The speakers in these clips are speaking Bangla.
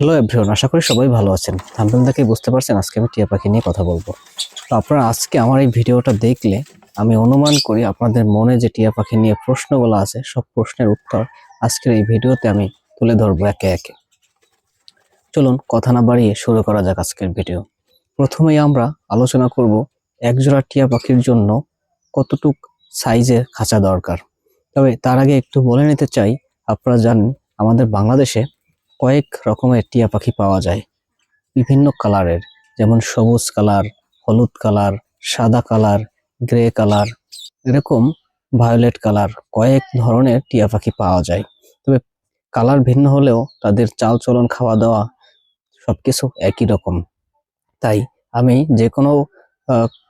হ্যালো এভরিওয়ান আশা করি সবাই ভালো আছেন। দেখে বুঝতে পারছেন আজকে আমি টিয়া পাখি নিয়ে কথা বলব। তো আপনারা আজকে আমার এই ভিডিওটা দেখলে আমি অনুমান করি আপনাদের মনে যে টিয়া পাখি নিয়ে প্রশ্নগুলো আছে, সব প্রশ্নের উত্তর আজকের এই ভিডিওতে আমি তুলে ধরবো একে একে। চলুন কথা না বাড়িয়ে শুরু করা যাক আজকের ভিডিও। প্রথমেই আমরা আলোচনা করব একজোড়া টিয়া পাখির জন্য কতটুক সাইজের খাঁচা দরকার। তবে তার আগে একটু বলে নিতে চাই, আপনারা জানেন আমাদের বাংলাদেশে কয়েক রকমের টিয়া পাখি পাওয়া যায়। বিভিন্ন কালারের, যেমন সবুজ কালার, হলুদ কালার, সাদা কালার, গ্রে কালার, এরকম ভায়োলেট কালার কয়েক ধরনের টিয়া পাখি পাওয়া যায়। তবে কালার ভিন্ন হলেও তাদের চালচলন খাওয়া দাওয়া সবকিছু একই রকম। তাই আমি যে কোনো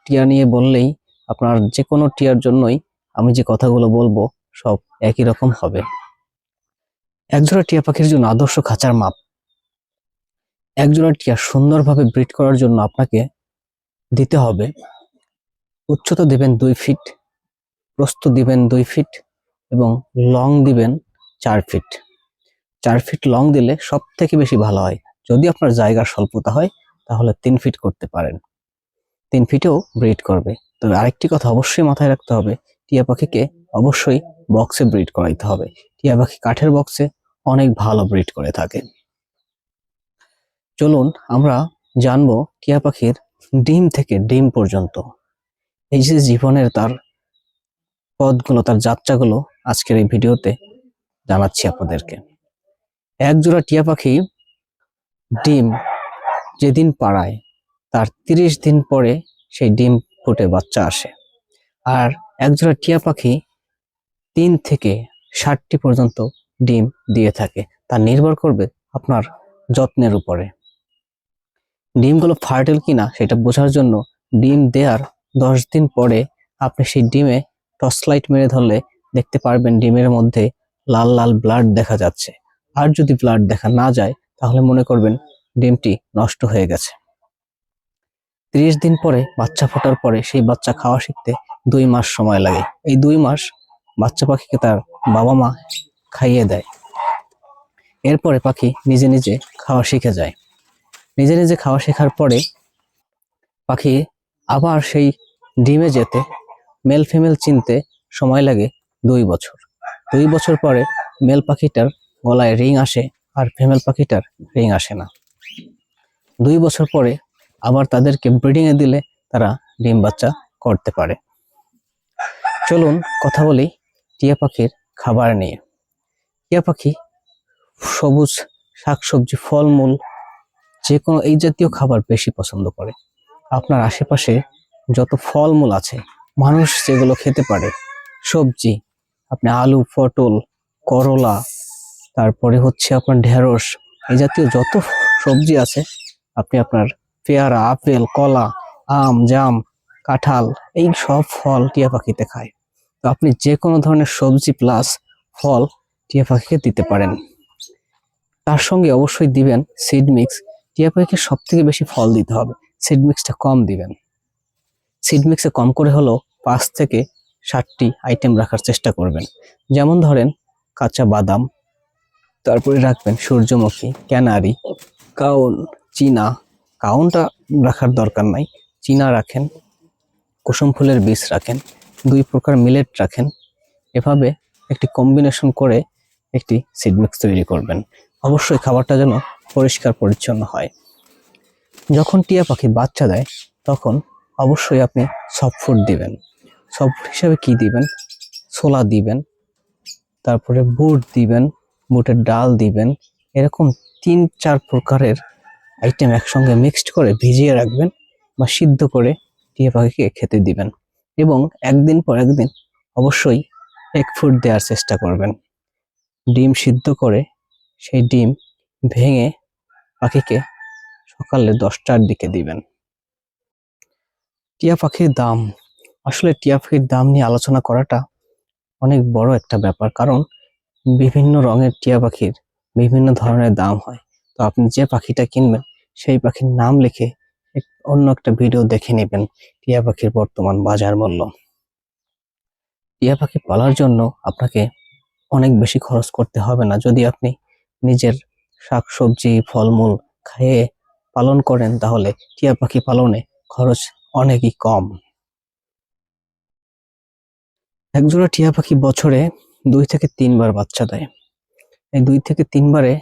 টিয়া নিয়ে বললেই আপনার যে কোনো টিয়ার জন্যই আমি যে কথাগুলো বলব সব একই রকম হবে। একজোড়া টিয়া পাখির জন্য আদর্শ খাঁচার মাপ। একজোড়া টিয়া সুন্দরভাবে ব্রিড করার জন্য আপনাকে দিতে হবে। উচ্চতা দিবেন দুই ফিট প্রস্থ দিবেন দুই ফিট এবং লং দিবেন চার ফিট চার ফিট লং দিলে সব থেকে বেশি ভালো হয়। যদি আপনার জায়গার স্বল্পতা হয়, তাহলে তিন ফিট করতে পারেন। তিন ফিটেও ব্রিড করবে। তবে আরেকটি কথা অবশ্যই মাথায় রাখতে হবে, টিয়া পাখিকে অবশ্যই বক্সে ব্রিড করাইতে হবে। টিয়া পাখি কাঠের বক্সে অনেক ভালো ব্রিড করে থাকে। চলুন আমরা জানব টিয়া পাখির ডিম থেকে ডিম পর্যন্ত। এই যে জীবনের তার পথগুলো তার যাত্রাগুলো আজকের এই ভিডিওতে জানাচ্ছি আপনাদেরকে। এক জোড়া টিয়া পাখি ডিম যেদিন পাড়ায়, তার তিরিশ দিন পরে সেই ডিম ফুটে বাচ্চা আসে। আর এক জোড়া টিয়া পাখি তিন থেকে ষাটটি পর্যন্ত ডিম দিয়ে থাকে। তা নির্ভর করবে আপনার যত্নের উপরে। ডিমগুলো ফার্টেল কিনা সেটা বোঝার জন্য ডিম দেওয়ার দশ দিন পরে আপনি সেই ডিমে টর্চ লাইট মেরে ধরলে দেখতে পারবেন ডিমের মধ্যে লাল লাল ব্লাড দেখা যাচ্ছে। আর যদি ব্লাড দেখা না যায়, তাহলে মনে করবেন ডিমটি নষ্ট হয়ে গেছে। ত্রিশ দিন পরে বাচ্চা ফোটার পরে সেই বাচ্চা খাওয়া শিখতে দুই মাস সময় লাগে। এই দুই মাস বাচ্চা পাখিকে তার বাবা মা খাইয়ে দেয়। এরপরে পাখি নিজে নিজে খাওয়া শিখে যায়। নিজে নিজে খাওয়া শেখার পরে পাখি আবার সেই ডিমে যেতে, মেল ফিমেল চিনতে সময় লাগে দুই বছর। দুই বছর পরে মেল পাখিটার গলায় রিং আসে আর ফিমেল পাখিটার রিং আসে না। দুই বছর পরে আবার তাদেরকে ব্রিডিংয়ে দিলে তারা ডিম বাচ্চা করতে পারে। চলুন কথা বলি টিয়া পাখির খাবার নিয়ে। টিয়া পাখি, সবুজ শাকসবজি, ফলমূল যে কোনো এই জাতীয় খাবার বেশি পছন্দ করে। আপনার আশেপাশে যত ফলমূল আছে, মানুষ যেগুলো খেতে পারে, সবজি, আপনি আলু, পটল, করলা, তারপরে হচ্ছে আপনার ঢেঁড়স, এই জাতীয় যত সবজি আছে, আপনি আপনার পেয়ারা, আপেল, কলা, আম, জাম, কাঁঠাল, এই সব ফল টিয়া পাখিতে খায়। তো আপনি যে কোনো ধরনের সবজি প্লাস ফল টিয়া পাখিকে দিতে পারেন। তার সঙ্গে অবশ্যই দিবেন সিড মিক্স টিয়া পাখিকে সব থেকে বেশি ফল দিতে হবে। সিড মিক্সটা কম দিবেন। সিড মিক্সে কম করে হলেও পাঁচ থেকে ষাটটি আইটেম রাখার চেষ্টা করবেন। যেমন ধরেন কাঁচা বাদাম, তারপরে রাখবেন সূর্যমুখী, ক্যানারি, কাউন, চীনা। কাউনটা রাখার দরকার নাই। চীনা রাখেন, কুসুম ফুলের বীজ রাখেন, দুই প্রকার মিলেট রাখেন। এভাবে একটি কম্বিনেশন করে একটি সিড মিক্স তৈরি করবেন। অবশ্যই খাবারটা যেন পরিষ্কার পরিচ্ছন্ন হয়। যখন টিয়া পাখি বাচ্চা দেয়, তখন অবশ্যই আপনি সফট ফুড দিবেন। সফট হিসাবে কি দিবেন? ছোলা দিবেন, তারপরে বুট দিবেন, বুটের ডাল দিবেন, এরকম তিন চার প্রকারের আইটেম একসঙ্গে মিক্সড করে ভিজিয়ে রাখবেন বা সিদ্ধ করে টিয়া পাখিকে খেতে দিবেন। এবং একদিন পর একদিন অবশ্যই এক ফুড দেওয়ার চেষ্টা করবেন। ডিম সিদ্ধ করে সেই ডিম ভেঙে পাখিকে সকালে দশটার দিকে দিবেন। টিয়া পাখির দাম, আসলে টিয়া পাখির দাম নিয়ে আলোচনা করাটা অনেক বড় একটা ব্যাপার, কারণ বিভিন্ন রঙের টিয়া পাখির বিভিন্ন ধরনের দাম হয়। তো আপনি যে পাখিটা কিনবেন, সেই পাখির নাম লিখে অন্য একটা ভিডিও দেখে নেবেন টিয়া পাখির বর্তমান বাজার মূল্য। টিয়া পাখি পালার জন্য আপনাকে অনেক বেশি খরচ করতে হবে না। যদি আপনি নিজের শাকসবজি, ফলমূল খেয়ে পালন করেন, তাহলে টিয়া পাখি পালনে খরচ অনেকই কম। একজোড়া টিয়া পাখি বছরে দুই থেকে তিনবার বাচ্চা দেয়। এই দুই থেকে তিনবারে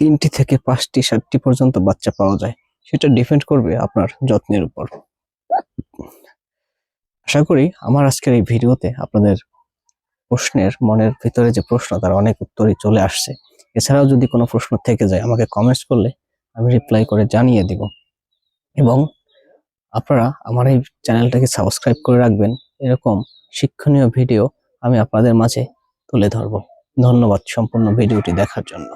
তিনটি থেকে পাঁচটি, সাতটি পর্যন্ত বাচ্চা পাওয়া যায়। সেটা ডিপেন্ড করবে আপনার যত্নের উপর। আশা করি আমার আজকের এই ভিডিওতে আপনাদের প্রশ্নের মনের ভিতরে যে প্রশ্ন, তার অনেক উত্তরই চলে আসছে। এছাড়াও যদি কোনো প্রশ্ন থেকে যায়, আমাকে কমেন্টস করলে আমি রিপ্লাই করে জানিয়ে দিব। এবং আপনারা আমার এই চ্যানেলটাকে সাবস্ক্রাইব করে রাখবেন। এরকম শিক্ষণীয় ভিডিও আমি আপনাদের মাঝে তুলে ধরব। ধন্যবাদ সম্পূর্ণ ভিডিওটি দেখার জন্য।